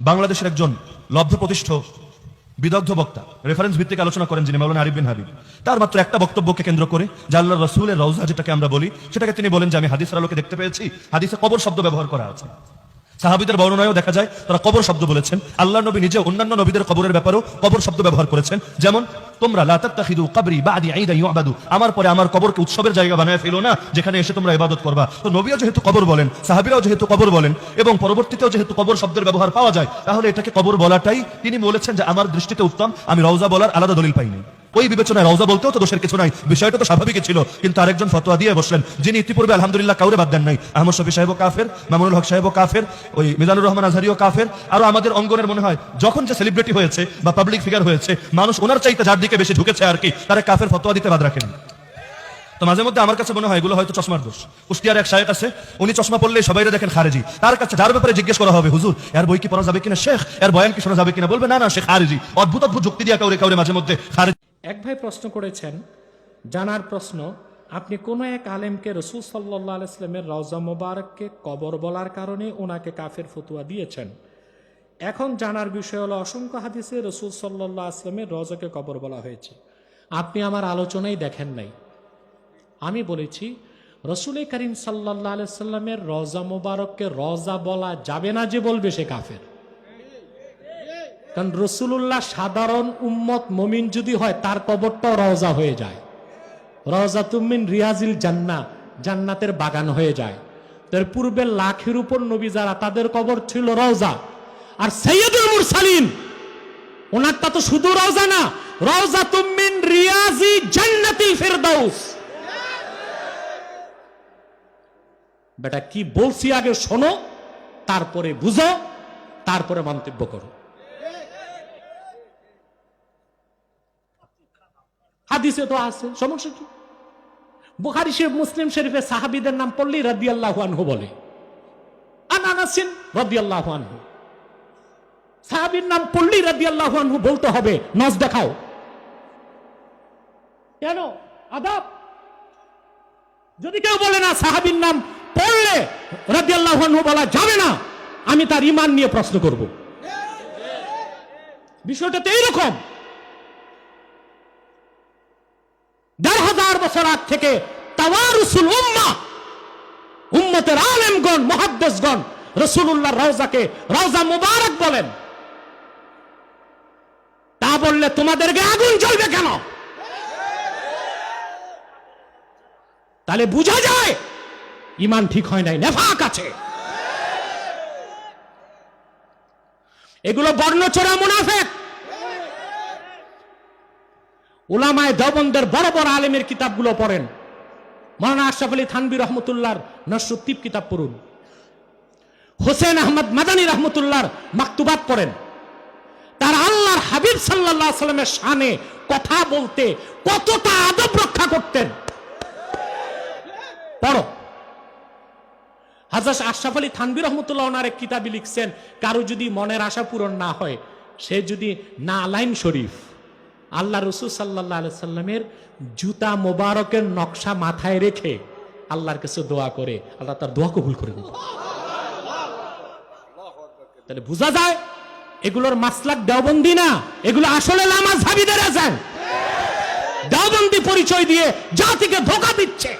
বাংলাদেশের একজন লব্ধ প্রতিষ্ঠ বিদগ্ধ বক্তা রেফারেন্স ভিত্তিক আলোচনা করেন যিনি মাওলানা আরিফ বিন হাবিব। তার মাত্র একটা বক্তব্যকে কেন্দ্র করে জাল্লা রসুলের রওজা যেটাকে আমরা বলি, সেটাকে তিনি বলেন যে আমি হাদিসের আলোকে দেখতে পেয়েছি, হাদিসে কবর শব্দ ব্যবহার করা আছে। সাহাবিদের বর্ণনায়ও দেখা যায়, তারা কবর শব্দ বলেছেন। আল্লাহ নবী নিজে অন্যান্য নবীদের কবরের ব্যাপারেও কবর শব্দ ব্যবহার করেছেন। যেমন, তোমরা লা তাত্তাখিদু কবরি বাদি ঈদা ইউবাদু আমার পরে আমার কবরকে উৎসবের জায়গা বানায় ফেলো না, যেখানে এসে তোমরা ইবাদত করবা তো নবীও যেহেতু কবর বলেন, সাহাবীরাও যেহেতু কবর বলেন, এবং পরবর্তীতেও যেহেতু কবর শব্দের ব্যবহার পাওয়া যায়, তাহলে এটাকে কবর বলাটাই তিনি বলেছেন যে, আমার দৃষ্টিতে উত্তম, আমি রওজা বলার আলাদা দলিল পাইনি। ওই বিবেচনায় রওজা বলতেও তো দোষের কিছু নাই। বিষয়টা তো স্বাভাবিকই ছিল। কিন্তু আরেকজন ফতোয়া দিয়ে বসলেন। যিনি ইতিপূর্বে আলহামদুলিল্লাহ কাউরে বাদ দেন নাই। আহমদ শফি সাহেব কাফের, মামুনুল হক সাহেব কাফের, ওই মিজানুর রহমান আজহারিও কাফের। আরও আমাদের অঙ্গনের মনে হয়, যখন যে সেলিব্রিটি হয়েছে বা পাবলিক ফিগার হয়েছে, মানুষ ওনার চাইতে যার দিকে বেশি ঢুকেছে আর কি, তারা কাফের ফতোয়া দিতে বাদ রাখেন। তো মাঝে মধ্যে আমার কাছে মনে হয়, এগুলো হয়তো চশমার দোষ। কুষ্টিয়ার এক শায়েক আছে, উনি চশমা পড়লে সবাই দেখেন খারেজি। তার কাছে যার ব্যাপারে জিজ্ঞেস করা হবে, হুজুর, এর বই কি পড়া যাবে কিনা? শেখ, এর বয়ান কি শোনা যাবে কিনা? বলবে, না না, শেখ, খারেজি। অদ্ভুত অদ্ভুত যুক্তি দিয়া কাউরে কাউরে মাঝে মধ্যে খারেজি এক ভাই প্রশ্ন করেছেন, জানার প্রশ্ন, আপনি কোনো এক আলেমকে রসুল সাল্লাহ আলাইস্লামের রওজা মোবারককে কবর বলার কারণে ওনাকে কাফের ফতুয়া দিয়েছেন। এখন জানার বিষয় হলো, অসংখ্য হাদিসে রসুল সাল্লাহ আসলামের রজাকে কবর বলা হয়েছে। আপনি আমার আলোচনাই দেখেন নাই। আমি বলেছি, রসুল করিম সাল্লাহ আলাইস্লামের রজা মোবারককে রজা বলা যাবে না যে বলবে সে কাফের। কারণ রসুল্লাহ সাধারণ উম্মত মমিন যদি হয়, তার কবরটাও রওজা হয়ে যায়। রওজা তুমিন রিয়াজিল জান্না, জান্নাতের বাগান হয়ে যায়। তার পূর্বে লাখের উপর নবী যারা, তাদের কবর ছিল রওজা। আর সৈয়দুল মুরসালিন, ওনারটা তো শুধু রওজা না রওজা তুমিন রিয়াজি জান্নাতিল ফেরদাউস। বেটা, কি বলছি আগে শোনো, তারপরে বুঝো, তারপরে মন্তব্য করো। হাদিসে তো আছে, সমস্যা কি? বুখারি শরীফ, মুসলিম শরীফে সাহাবিদের নাম পড়লেই রাদি আনহু বলে। আনানাসিন রাদি আনহু। সাহাবির নাম পড়লেই রাদি আনহু বলতে হবে নজ দেখাও। কেন? আদাব। যদি কেউ বলে না সাহাবির নাম পড়লে রাদি আনহু বলা যাবে না, আমি তার ইমান নিয়ে প্রশ্ন করব। বিষয়টা তো এইরকম। আগ থেকে তাওয়ারুসুল উম্মা, উম্মতের আলেমগণ মহাদ্দেশগণ রসুল্লাহ রওজাকে রওজা মুবারক বলেন। তা বললে তোমাদেরকে আগুন জ্বলবে কেন? তাহলে বোঝা যায় ইমান ঠিক হয় নাই, নেফাক আছে। এগুলো বর্ণচোরা মুনাফেক। ওলামায় দেবন্দের বড় বড় আলেমের কিতাবগুলো পড়েন। মৌলানা আশরাফ আলী থানবি রহমতুল্লাহর নসরুদ্দীপ কিতাব পড়ুন। হোসেন আহমদ মাদানী রহমতুল্লাহর মাকতুবাত পড়েন। তার আল্লাহর হাবিব সাল্লাহ সাল্লামের শানে কথা বলতে কতটা আদব রক্ষা করতেন। পড়ো। হাজার আশরাফ আলী থানবি রহমতুল্লাহ ওনার এক কিতাবি লিখছেন, কারও যদি মনের আশা পূরণ না হয়, সে যদি না আলাইন শরীফ। আল্লাহ রসুল সাল্লাহ সাল্লামের জুতা মোবারকের নকশা মাথায় রেখে আল্লাহর কাছে দোয়া করে, আল্লাহ তার দোয়া কবুল করে নেবে তাহলে বোঝা যায়, এগুলোর মাসলাক দেওবন্দি না, এগুলো আসলে লামাজ হাবিদের আছেন দেওবন্দি পরিচয় দিয়ে জাতিকে ধোকা দিচ্ছে।